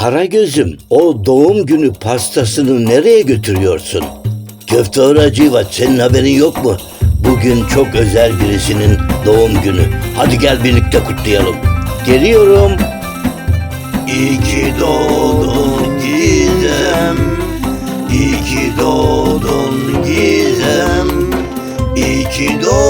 Karagöz'üm o doğum günü pastasını nereye götürüyorsun? Köfte Hacivat senin haberin yok mu? Bugün çok özel birisinin doğum günü. Hadi gel birlikte kutlayalım. Geliyorum. İyi ki doğdun Gizem. İyi ki doğdun Gizem. İyi ki doğdun